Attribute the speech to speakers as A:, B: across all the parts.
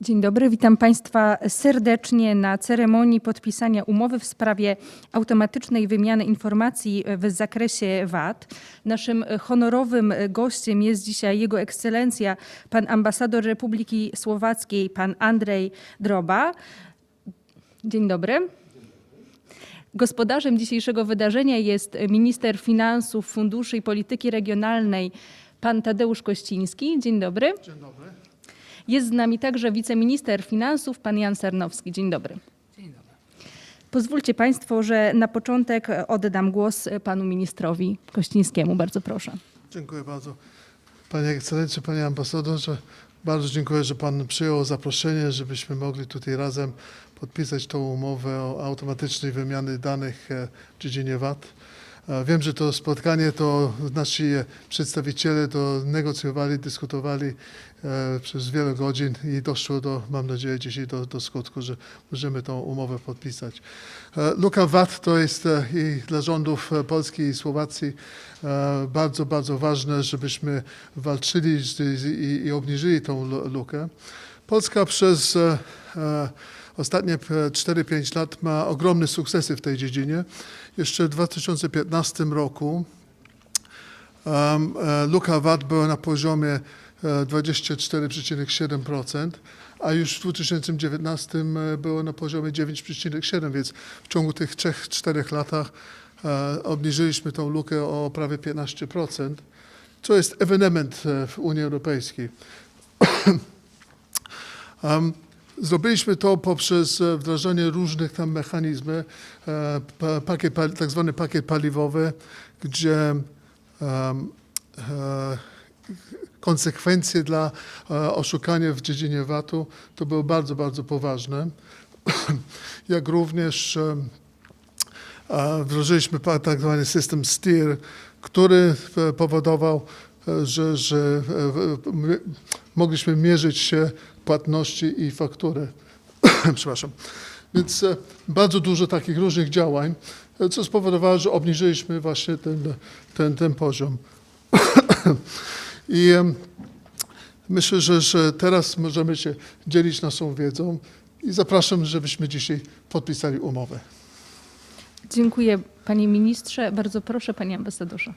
A: Dzień dobry, witam Państwa serdecznie na ceremonii podpisania umowy w sprawie automatycznej wymiany informacji w zakresie VAT. Naszym honorowym gościem jest dzisiaj Jego Ekscelencja, pan ambasador Republiki Słowackiej, pan Andrzej Droba. Dzień dobry. Gospodarzem dzisiejszego wydarzenia jest minister finansów, funduszy i polityki regionalnej, pan Tadeusz Kościński. Dzień dobry.
B: Dzień dobry.
A: Jest z nami także wiceminister finansów, pan Jan Sarnowski. Dzień dobry.
B: Dzień dobry.
A: Pozwólcie Państwo, że na początek oddam głos panu ministrowi Kościńskiemu. Bardzo proszę.
B: Dziękuję bardzo. Panie Ekscelencji, Panie Ambasadorze, bardzo dziękuję, że Pan przyjął zaproszenie, żebyśmy mogli tutaj razem podpisać tą umowę o automatycznej wymiany danych e, w dziedzinie VAT. Wiem, że to spotkanie to nasi przedstawiciele to negocjowali, dyskutowali e, przez wiele godzin i doszło do, mam nadzieję, dzisiaj do, do skutku, że możemy tą umowę podpisać. E, Luka VAT to jest e, i dla rządów Polski i Słowacji bardzo, bardzo ważne, żebyśmy walczyli i, i obniżyli tą lu- lukę. Polska przez ostatnie e, 4-5 lat ma ogromne sukcesy w tej dziedzinie. Jeszcze w 2015 roku um, e, luka VAT była na poziomie e, 24,7%, a już w 2019 e, było na poziomie 9,7%, więc w ciągu tych 3-4 latach e, obniżyliśmy tą lukę o prawie 15%, co jest ewenement e, w Unii Europejskiej. Um, Zrobiliśmy to poprzez e, wdrażanie różnych tam mechanizmów, e, pa- pakiet, tak zwany pakiet paliwowy, gdzie e, konsekwencje dla oszukania w dziedzinie VAT-u to były bardzo, bardzo poważne. Jak również wdrożyliśmy tak zwany system STIR, który powodował, że, że mogliśmy mierzyć się płatności i faktury. Przepraszam. Więc e, bardzo dużo takich różnych działań, e, co spowodowało, że obniżyliśmy właśnie ten, ten, ten poziom. I myślę, że, że teraz możemy się dzielić naszą wiedzą i zapraszam, żebyśmy dzisiaj podpisali umowę.
A: Dziękuję panie ministrze. Bardzo proszę panie ambasadorze.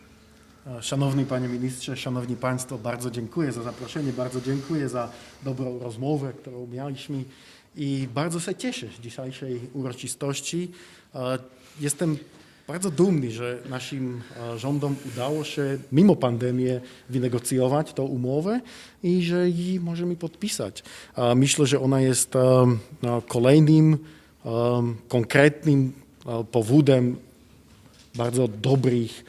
C: Szanowny Panie Ministrze, Szanowni Państwo, bardzo dziękuję za zaproszenie, bardzo dziękuję za dobrą rozmowę, którą mieliśmy i bardzo się cieszę z dzisiejszej uroczystości. E, Jestem bardzo dumny, że naszym e, rządom udało się mimo pandemii wynegocjować tą umowę i że jej możemy podpisać. Myślę, że ona jest e, e, kolejnym konkretnym powodem bardzo dobrych,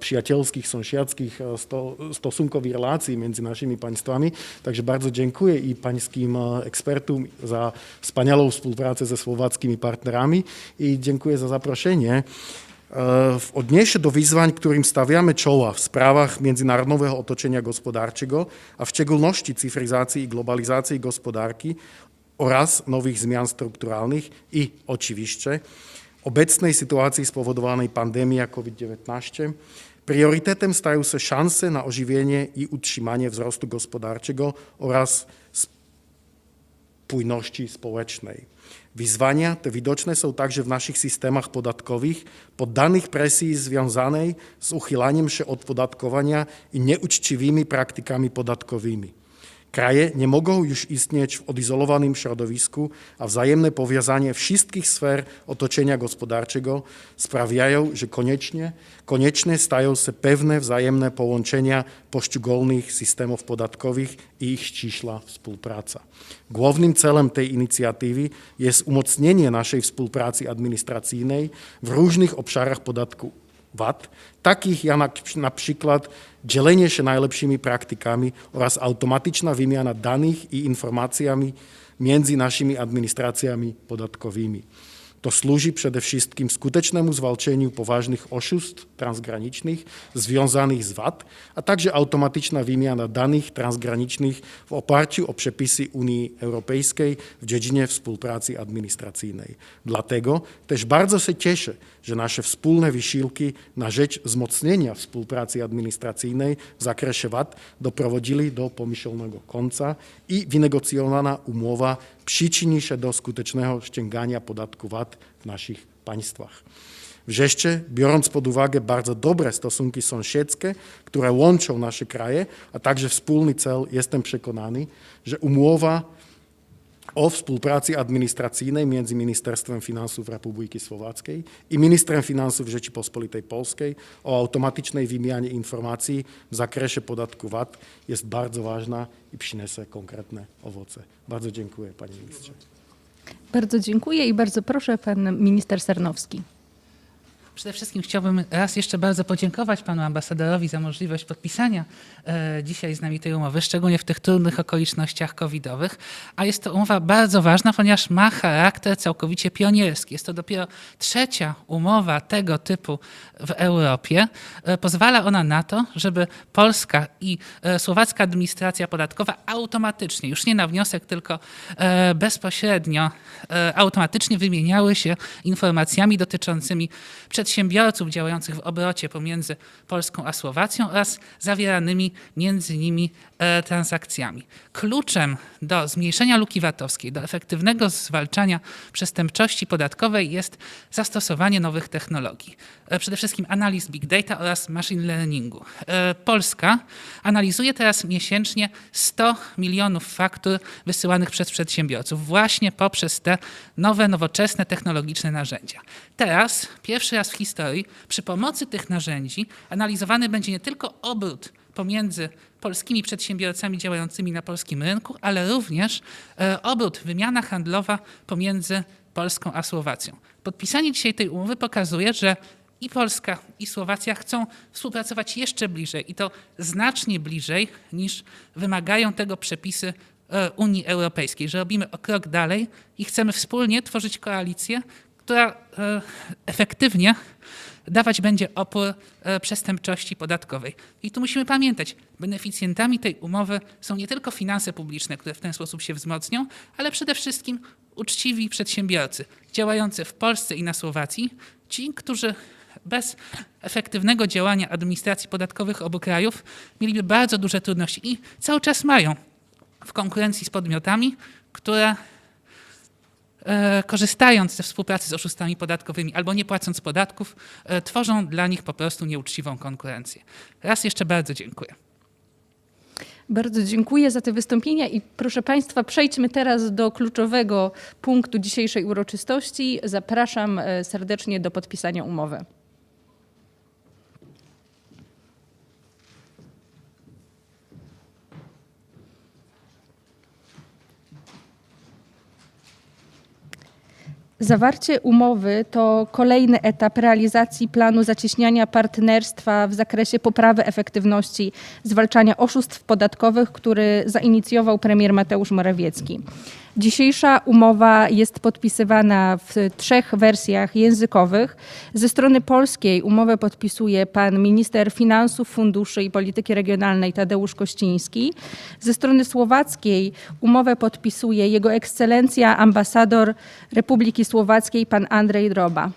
C: przyjacielskich, sąsiedzkich sto, stosunków i relacji między naszymi państwami. Także bardzo dziękuję i pańskim ekspertom za wspaniałą współpracę ze słowackimi partnerami i dziękuję za zaproszenie. E, W odniesieniu do wyzwań, którym stawiamy czoła w sprawach międzynarodowego otoczenia gospodarczego, a w szczególności cyfryzacji i globalizacji gospodarki oraz nowych zmian strukturalnych i oczywiście obecnej sytuacji spowodowanej pandemią COVID-19 priorytetem stają się szanse na ożywienie i utrzymanie wzrostu gospodarczego oraz spójności społecznej. Wyzwania te widoczne są także w naszych systemach podatkowych poddanych presji związanej z uchylaniem się od podatkowania i nieuczciwymi praktykami podatkowymi. Kraje nie mogą już istnieć w odizolowanym środowisku, a wzajemne powiązanie wszystkich sfer otoczenia gospodarczego sprawiają, że koniecznie, konieczne stają się pewne wzajemne połączenia poszczególnych systemów podatkowych i ich ściśla współpraca. Głównym celem tej inicjatywy jest umocnienie naszej współpracy administracyjnej w różnych obszarach podatku VAT, takých jak napríklad delenie najlepšími praktikami oraz automatičná výmiana daných i informáciami medzi našimi administráciami podatkovými. To służy przede wszystkim skutecznemu zwalczeniu poważnych oszustw transgranicznych związanych z VAT, a także automatyczna wymiana danych transgranicznych w oparciu o przepisy Unii Europejskiej w dziedzinie współpracy administracyjnej. Dlatego też bardzo się cieszę, że nasze wspólne wysiłki na rzecz wzmocnienia współpracy administracyjnej w zakresie VAT doprowadzili do pomyślnego końca i wynegocjowana umowa przyczyni się do skutecznego ściągania podatku VAT w naszych państwach. Wreszcie, biorąc pod uwagę bardzo dobre stosunki sąsiedzkie, które łączą nasze kraje, a także wspólny cel, jestem przekonany, że umowa o współpracy administracyjnej między Ministerstwem Finansów Republiki Słowackiej i Ministrem Finansów Rzeczypospolitej Polskiej o automatycznej wymianie informacji w zakresie podatku VAT jest bardzo ważna i przyniesie konkretne owoce. Bardzo dziękuję, panie ministrze.
A: Bardzo dziękuję i bardzo proszę pan minister Sarnowski.
D: Przede wszystkim chciałbym raz jeszcze bardzo podziękować panu ambasadorowi za możliwość podpisania e, dzisiaj z nami tej umowy, szczególnie w tych trudnych okolicznościach covidowych. A jest to umowa bardzo ważna, ponieważ ma charakter całkowicie pionierski. Jest to dopiero trzecia umowa tego typu w Europie. E, pozwala ona na to, żeby polska i e, słowacka administracja podatkowa automatycznie, już nie na wniosek, tylko bezpośrednio, automatycznie wymieniały się informacjami dotyczącymi przedsiębiorców działających w obrocie pomiędzy Polską a Słowacją oraz zawieranymi między nimi e, transakcjami. Kluczem do zmniejszenia luki VAT-owskiej, do efektywnego zwalczania przestępczości podatkowej jest zastosowanie nowych technologii. E, Przede wszystkim analiz big data oraz machine learningu. E, Polska analizuje teraz miesięcznie 100 milionów faktur wysyłanych przez przedsiębiorców właśnie poprzez te nowe, nowoczesne, technologiczne narzędzia. Teraz, pierwszy raz w historii, przy pomocy tych narzędzi analizowany będzie nie tylko obrót pomiędzy polskimi przedsiębiorcami działającymi na polskim rynku, ale również e, obrót, wymiana handlowa pomiędzy Polską a Słowacją. Podpisanie dzisiaj tej umowy pokazuje, że i Polska, i Słowacja chcą współpracować jeszcze bliżej i to znacznie bliżej niż wymagają tego przepisy e, Unii Europejskiej, że robimy o krok dalej i chcemy wspólnie tworzyć koalicję, która e, efektywnie dawać będzie opór e, przestępczości podatkowej. I tu musimy pamiętać, beneficjentami tej umowy są nie tylko finanse publiczne, które w ten sposób się wzmocnią, ale przede wszystkim uczciwi przedsiębiorcy działający w Polsce i na Słowacji, ci, którzy bez efektywnego działania administracji podatkowych obu krajów mieliby bardzo duże trudności i cały czas mają w konkurencji z podmiotami, które korzystając ze współpracy z oszustami podatkowymi albo nie płacąc podatków, e, tworzą dla nich po prostu nieuczciwą konkurencję. Raz jeszcze bardzo dziękuję.
A: Bardzo dziękuję za te wystąpienia i proszę Państwa, przejdźmy teraz do kluczowego punktu dzisiejszej uroczystości. Zapraszam e, serdecznie do podpisania umowy. Zawarcie umowy to kolejny etap realizacji planu zacieśniania partnerstwa w zakresie poprawy efektywności zwalczania oszustw podatkowych, który zainicjował premier Mateusz Morawiecki. Dzisiejsza umowa jest podpisywana w trzech wersjach językowych. Ze strony polskiej umowę podpisuje pan minister finansów, funduszy i polityki regionalnej Tadeusz Kościński. Ze strony słowackiej umowę podpisuje jego ekscelencja ambasador Republiki Słowackiej pan Andrzej Droba.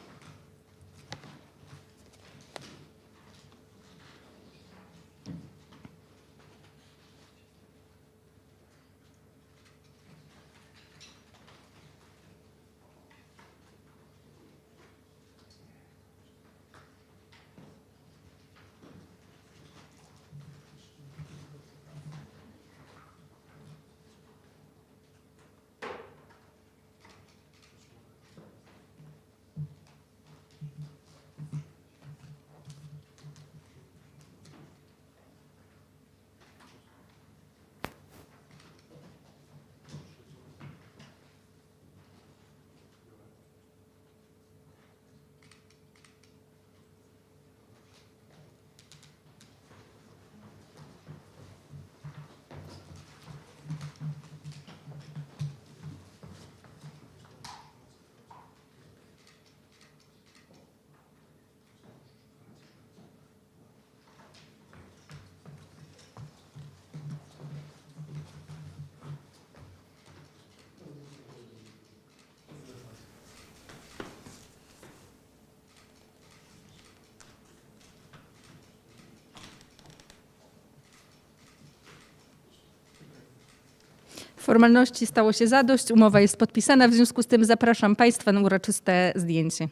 A: Formalności stało się zadość, umowa jest podpisana, w związku z tym zapraszam Państwa na uroczyste zdjęcie.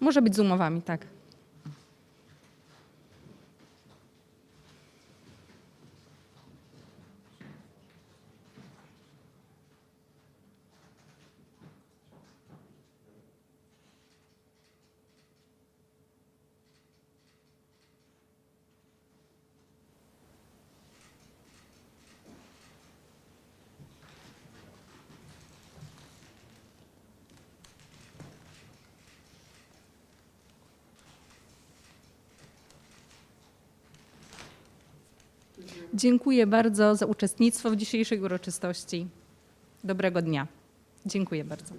A: Może być z umowami, tak. Dziękuję bardzo za uczestnictwo w dzisiejszej uroczystości. Dobrego dnia. Dziękuję bardzo.